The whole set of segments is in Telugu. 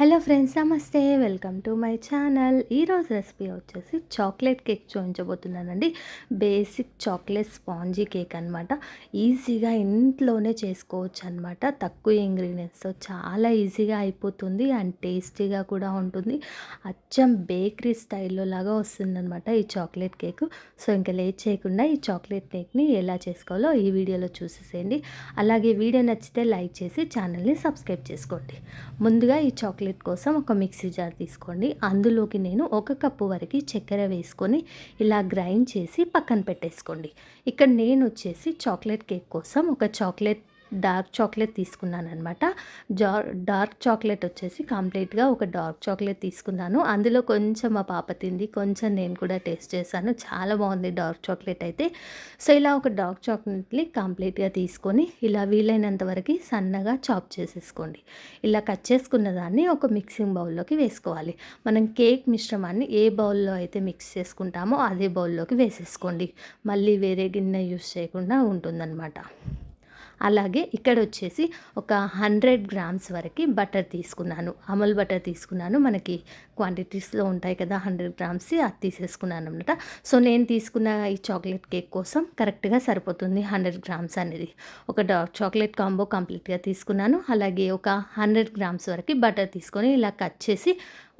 హలో ఫ్రెండ్స్ నమస్తే. Welcome to my channel. ఈరోజు రెసిపీ వచ్చేసి చాక్లెట్ కేక్ చూపించబోతున్నానండి. బేసిక్ చాక్లెట్ స్పాంజీ కేక్ అనమాట ఈజీగా ఇంట్లోనే చేసుకోవచ్చు అనమాట తక్కువ ఇంగ్రీడియంట్స్తో చాలా ఈజీగా అయిపోతుంది అండ్ టేస్టీగా కూడా ఉంటుంది. అచ్చం బేకరీ స్టైల్లో లాగా వస్తుందన్నమాట ఈ చాక్లెట్ కేక్. సో ఇంకా లేట్ చేయకుండా ఈ చాక్లెట్ కేక్ని ఎలా చేసుకోవాలో ఈ వీడియోలో చూసేసేయండి. అలాగే వీడియో నచ్చితే లైక్ చేసి ఛానల్ని సబ్స్క్రైబ్ చేసుకోండి. ముందుగా ఈ చాక్లెట్ కోసం ఒక మిక్సీ జార్ తీసుకోండి. అందులోకి నేను ఒక కప్పు వరకు చక్కెర వేసుకొని ఇలా గ్రైండ్ చేసి పక్కన పెట్టేసుకోండి. ఇక్కడ నేను వచ్చేసి చాక్లెట్ కేక్ కోసం ఒక చాక్లెట్ డార్క్ చాక్లెట్ తీసుకున్నాను అనమాట జార్ డార్క్ చాక్లెట్ వచ్చేసి కంప్లీట్గా ఒక డార్క్ చాక్లెట్ తీసుకున్నాను. అందులో కొంచెం మా పాప తింది కొంచెం నేను కూడా టేస్ట్ చేశాను. చాలా బాగుంది డార్క్ చాక్లెట్ అయితే. సో ఇలా ఒక డార్క్ చాక్లెట్ని కంప్లీట్గా తీసుకొని ఇలా వీలైనంత వరకు సన్నగా చాప్ చేసేసుకోండి. ఇలా కట్ చేసుకున్న దాన్ని ఒక మిక్సింగ్ బౌల్లోకి వేసుకోవాలి. మనం కేక్ మిశ్రమాన్ని ఏ బౌల్లో అయితే మిక్స్ చేసుకుంటామో అదే బౌల్లోకి వేసేసుకోండి. మళ్ళీ వేరే గిన్నె యూస్ చేయకుండా ఉంటుందన్నమాట. అలాగే ఇక్కడ వచ్చేసి ఒక హండ్రెడ్ గ్రామ్స్ వరకు బటర్ తీసుకున్నాను. అమూల్ బటర్ తీసుకున్నాను. మనకి క్వాంటిటీస్లో ఉంటాయి కదా హండ్రెడ్ గ్రామ్స్ అది తీసేసుకున్నాను అనమాట సో నేను తీసుకున్న ఈ చాక్లెట్ కేక్ కోసం కరెక్ట్గా సరిపోతుంది హండ్రెడ్ గ్రామ్స్ అనేది. ఒక డార్క్ చాక్లెట్ కాంబో కంప్లీట్గా తీసుకున్నాను. అలాగే ఒక హండ్రెడ్ గ్రామ్స్ వరకు బటర్ తీసుకొని ఇలా కట్ చేసి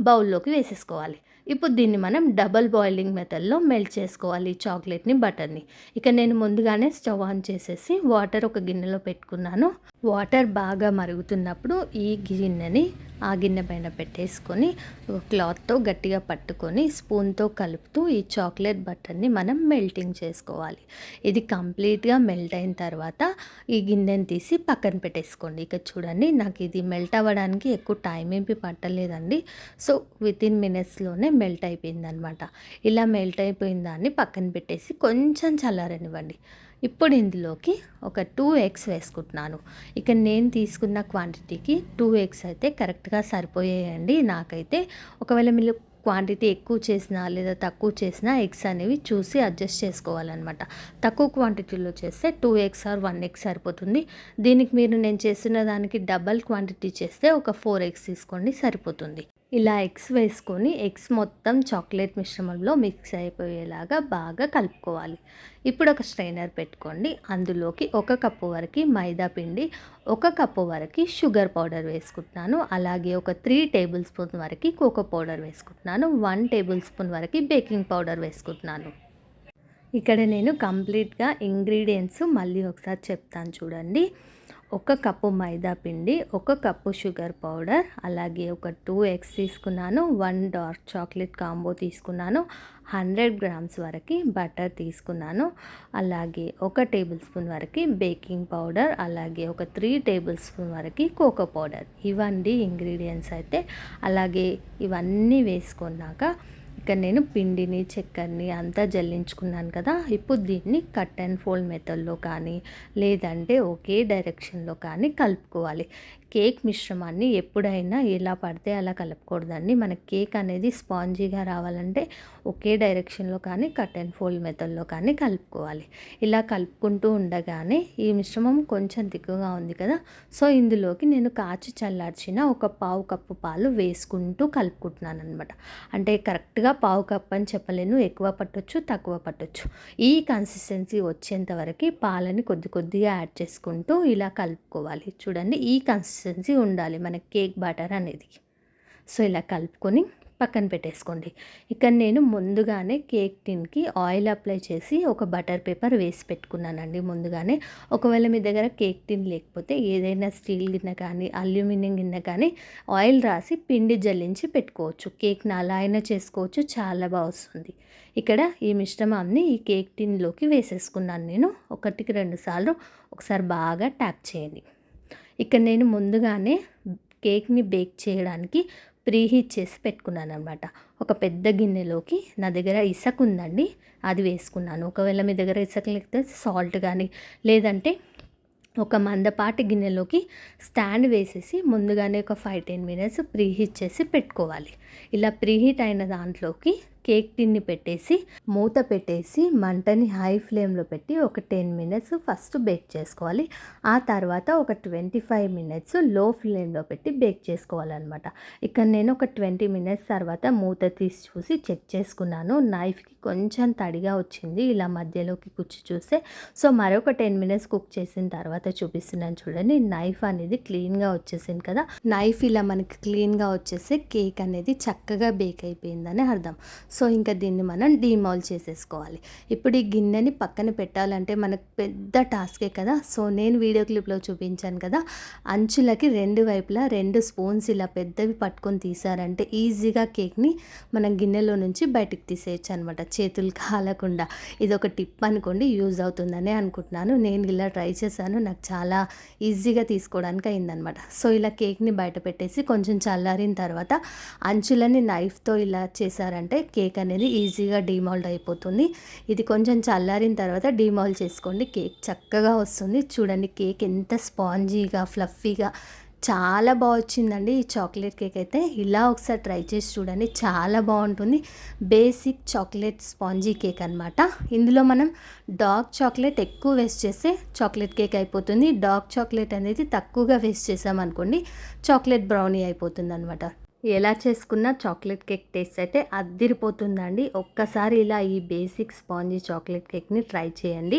బౌల్లోకి వేసేసుకోవాలి. ఇప్పుడు దీన్ని మనం డబల్ బాయిలింగ్ మెథడ్లో మెల్ట్ చేసుకోవాలి చాక్లెట్ని బటర్ని. ఇక నేను ముందుగానే స్టవ్ ఆన్ చేసేసి వాటర్ ఒక గిన్నెలో పెట్టుకున్నాను. వాటర్ బాగా మరుగుతున్నప్పుడు ఈ గిన్నెని ఆ గిన్నె పైన పెట్టేసుకొని క్లాత్తో గట్టిగా పట్టుకొని స్పూన్తో కలుపుతూ ఈ చాక్లెట్ బటర్ని మనం మెల్టింగ్ చేసుకోవాలి. ఇది కంప్లీట్గా మెల్ట్ అయిన తర్వాత ఈ గిన్నెని తీసి పక్కన పెట్టేసుకోండి. ఇక చూడండి నాకు ఇది మెల్ట్ అవ్వడానికి ఎక్కువ టైం ఏమి పట్టలేదండి. సో విత్ ఇన్ మినిట్స్లోనే మెల్ట్ అయిపోయింది అనమాట ఇలా మెల్ట్ అయిపోయిన దాన్ని పక్కన పెట్టేసి కొంచెం చల్లారనివ్వండి. ఇప్పుడు ఇందులోకి ఒక టూ ఎగ్స్ వేసుకుంటున్నాను. ఇక నేను తీసుకున్న క్వాంటిటీకి టూ ఎగ్స్ అయితే కరెక్ట్గా సరిపోయాయండి. నాకైతే ఒకవేళ మీరు క్వాంటిటీ ఎక్కువ చేసినా లేదా తక్కువ చేసినా ఎగ్స్ అనేవి చూసి అడ్జస్ట్ చేసుకోవాలన్నమాట. తక్కువ క్వాంటిటీలో చేస్తే two eggs or one eggs సరిపోతుంది. దీనికి మీరు నేను చేసిన దానికి డబల్ క్వాంటిటీ చేస్తే ఒక ఫోర్ ఎగ్స్ తీసుకోండి సరిపోతుంది. ఇలా ఎగ్స్ వేసుకొని ఎగ్స్ మొత్తం చాక్లెట్ మిశ్రమంలో మిక్స్ అయిపోయేలాగా బాగా కలుపుకోవాలి. ఇప్పుడు ఒక స్ట్రైనర్ పెట్టుకోండి. అందులోకి ఒక కప్పు వరకు మైదా పిండి ఒక కప్పు వరకు షుగర్ పౌడర్ వేసుకుంటున్నాను. అలాగే ఒక త్రీ టేబుల్ స్పూన్ వరకు కోకో పౌడర్ వేసుకుంటున్నాను. వన్ టేబుల్ స్పూన్ వరకు బేకింగ్ పౌడర్ వేసుకుంటున్నాను. ఇక్కడ నేను కంప్లీట్గా ఇంగ్రీడియంట్స్ మళ్ళీ ఒకసారి చెప్తాను చూడండి. ఒక కప్పు మైదా పిండి ఒక కప్పు షుగర్ పౌడర్ అలాగే ఒక టూ ఎగ్స్ తీసుకున్నాను వన్ డార్క్ చాక్లెట్ కాంబో తీసుకున్నాను హండ్రెడ్ గ్రామ్స్ వరకు బటర్ తీసుకున్నాను అలాగే ఒక టేబుల్ స్పూన్ వరకు బేకింగ్ పౌడర్ అలాగే ఒక త్రీ టేబుల్ స్పూన్ వరకు కోకో పౌడర్. ఇవన్నీ ఇంగ్రీడియంట్స్ అయితే. అలాగే ఇవన్నీ వేసుకున్నాక ఇక్కడ నేను పిండిని చక్కెరని అంతా జల్లించుకున్నాను కదా ఇప్పుడు దీన్ని కట్ అండ్ ఫోల్డ్ మెథడ్లో కానీ లేదంటే ఒకే డైరెక్షన్లో కానీ కలుపుకోవాలి. కేక్ మిశ్రమాన్ని ఎప్పుడైనా ఎలా పడితే అలా కలపకూడదండి. మన కేక్ అనేది స్పాంజీగా రావాలంటే ఒకే డైరెక్షన్లో కానీ కట్ అండ్ ఫోల్డ్ మెథడ్లో కానీ కలుపుకోవాలి. ఇలా కలుపుకుంటూ ఉండగానే ఈ మిశ్రమం కొంచెం తిక్కుగా ఉంది కదా! సో ఇందులోకి నేను కాచి చల్లార్చిన ఒక పావు కప్పు పాలు వేసుకుంటూ కలుపుకుంటున్నాను అనమాట అంటే కరెక్ట్గా పావు కప్పు అని చెప్పలేను ఎక్కువ పట్టొచ్చు తక్కువ పట్టొచ్చు. ఈ కన్సిస్టెన్సీ వచ్చేంత వరకు పాలని కొద్ది కొద్దిగా యాడ్ చేసుకుంటూ ఇలా కలుపుకోవాలి. చూడండి ఈ కన్సిస్టెన్సీ కన్సిస్టెన్సీ ఉండాలి మన కేక్ బటర్ అనేది. సో ఇలా కలుపుకొని పక్కన పెట్టేసుకోండి. ఇక్కడ నేను ముందుగానే కేక్ టిన్కి ఆయిల్ అప్లై చేసి ఒక బటర్ పేపర్ వేసి పెట్టుకున్నానండి ముందుగానే. ఒకవేళ మీ దగ్గర కేక్ టిన్ లేకపోతే ఏదైనా స్టీల్ గిన్నె కానీ అల్యూమినియం గిన్నె కానీ ఆయిల్ రాసి పిండి జల్లించి పెట్టుకోవచ్చు. కేక్ని అలా అయినా చేసుకోవచ్చు చాలా బాగా వస్తుంది. ఇక్కడ ఈ మిశ్రమాన్ని ఈ కేక్ టిన్లోకి వేసేసుకున్నాను నేను. ఒకటికి రెండు సార్లు ఒకసారి బాగా ట్యాప్ చేయండి. ఇక్కడ నేను ముందుగానే కేక్ని బేక్ చేయడానికి ప్రీహీట్ చేసి పెట్టుకున్నాను అనమాట ఒక పెద్ద గిన్నెలోకి నా దగ్గర ఇసక ఉందండి అది వేసుకున్నాను. ఒకవేళ మీ దగ్గర ఇసక లేకపోతే సాల్ట్ కానీ లేదంటే ఒక మందపాటి గిన్నెలోకి స్టాండ్ వేసేసి ముందుగానే ఒక ఫైవ్ టెన్ మినిట్స్ ప్రీహీట్ చేసి పెట్టుకోవాలి. ఇలా ప్రీహీట్ అయిన దాంట్లోకి కేక్ టిన్ని పెట్టేసి మూత పెట్టేసి మంటని హై ఫ్లేమ్లో పెట్టి ఒక టెన్ మినిట్స్ ఫస్ట్ బేక్ చేసుకోవాలి. ఆ తర్వాత ఒక ట్వంటీ ఫైవ్ మినిట్స్లో ఫ్లేమ్లో పెట్టి బేక్ చేసుకోవాలన్నమాట. ఇక్కడ నేను ఒక ట్వంటీ మినిట్స్ తర్వాత మూత తీసి చూసి చెక్ చేసుకున్నాను. నైఫ్కి కొంచెం తడిగా వచ్చింది. ఇలా మధ్యలోకి కుచ్చి చూస్తే సో మరొక టెన్ మినిట్స్ కుక్ చేసిన తర్వాత చూపిస్తున్నాను చూడండి. నైఫ్ అనేది క్లీన్గా వచ్చేసింది కదా. నైఫ్ ఇలా మనకి క్లీన్గా వచ్చేసి కేక్ అనేది చక్కగా బేక్ అయిపోయిందని అర్థం. సో సో ఇంకా దీన్ని మనం డీమాల్ చేసేసుకోవాలి. ఇప్పుడు ఈ గిన్నెని పక్కన పెట్టాలంటే మనకు పెద్ద టాస్కే కదా. సో నేను వీడియో క్లిప్లో చూపించాను కదా. అంచులకి రెండు వైపులా రెండు స్పూన్స్ ఇలా పెద్దవి పట్టుకొని తీసారంటే ఈజీగా కేక్ని మనం గిన్నెలో నుంచి బయటికి తీసేయచ్చు అనమాట చేతులు కాలకుండా. ఇది ఒక టిప్ అనుకోండి యూజ్ అవుతుందనే అనుకుంటున్నాను. నేను ఇలా ట్రై చేశాను నాకు చాలా ఈజీగా తీసుకోవడానికి అయిందనమాట సో ఇలా కేక్ని బయట పెట్టేసి కొంచెం చల్లారిన తర్వాత అంచులని నైఫ్తో ఇలా చేశారంటే కేక్ అనేది ఈజీగా డీమాల్డ్ అయిపోతుంది. ఇది కొంచెం చల్లారిన తర్వాత డీమాల్డ్ చేసుకోండి. కేక్ చక్కగా వస్తుంది. చూడండి కేక్ ఎంత స్పాంజీగా ఫ్లఫీగా చాలా బాగా వచ్చిందండి ఈ చాక్లెట్ కేక్ అయితే. ఇలా ఒకసారి ట్రై చేసి చూడండి చాలా బాగుంటుంది. బేసిక్ చాక్లెట్ స్పాంజీ కేక్ అనమాట ఇందులో మనం డార్క్ చాక్లెట్ ఎక్కువ వేస్ట్ చేస్తే చాక్లెట్ కేక్ అయిపోతుంది. డార్క్ చాక్లెట్ అనేది తక్కువగా వేస్ట్ చేసామనుకోండి చాక్లెట్ బ్రౌనీ అయిపోతుంది అనమాట ఎలా చేసుకున్న చాక్లెట్ కేక్ టేస్ట్ అయితే అద్దిరిపోతుందండి. ఒక్కసారి ఇలా ఈ బేసిక్ స్పాంజీ చాక్లెట్ కేక్ని ట్రై చేయండి.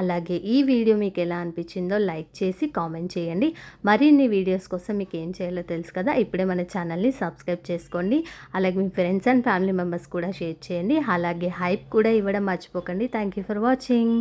అలాగే ఈ వీడియో మీకు ఎలా అనిపించిందో లైక్ చేసి కామెంట్ చేయండి. మరిన్ని వీడియోస్ కోసం మీకు ఏం చేయాలో తెలుసు కదా ఇప్పుడే మన ఛానల్ని సబ్స్క్రైబ్ చేసుకోండి. అలాగే మీ ఫ్రెండ్స్ అండ్ ఫ్యామిలీ మెంబర్స్ కూడా షేర్ చేయండి. అలాగే హైప్ కూడా ఇవ్వడం మర్చిపోకండి. Thank you for watching.